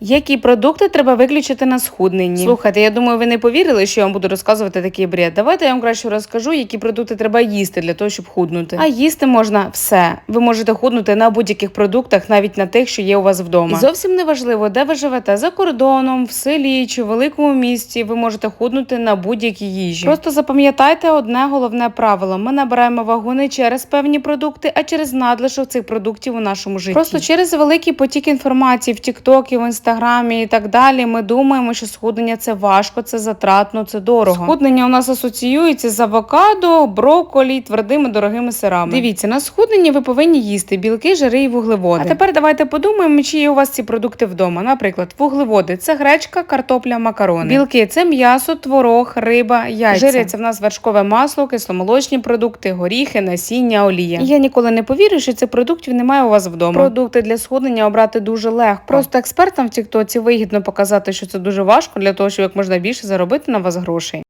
Які продукти треба виключити на схудненні? Слухайте, я думаю, ви не повірили, що я вам буду розказувати такий бред. Давайте я вам краще розкажу, які продукти треба їсти для того, щоб худнути. А їсти можна все. Ви можете худнути на будь-яких продуктах, навіть на тих, що є у вас вдома. І зовсім не важливо, де ви живете за кордоном, в селі чи в великому місті. Ви можете худнути на будь-якій їжі. Просто запам'ятайте одне головне правило: ми набираємо вагу не через певні продукти, а через надлишок цих продуктів у нашому житті. Просто через великий потік інформації в Тіктокі, в інстаграмі і так далі. Ми думаємо, що схуднення це важко, це затратно, це дорого. Схуднення у нас асоціюється з авокадо, брокколі, твердими дорогими сирами. Дивіться, на схуднення ви повинні їсти білки, жири і вуглеводи. А тепер давайте подумаємо, чи є у вас ці продукти вдома. Наприклад, вуглеводи це гречка, картопля, макарони. Білки це м'ясо, творог, риба, яйця. Жири це в нас вершкове масло, кисломолочні продукти, горіхи, насіння, олія. І я ніколи не повірю, що цих продуктів немає у вас вдома. Продукти для схуднення обрати дуже легко. Просто експертам в Тіктоці вигідно показати, що це дуже важко для того, щоб як можна більше заробити на вас грошей.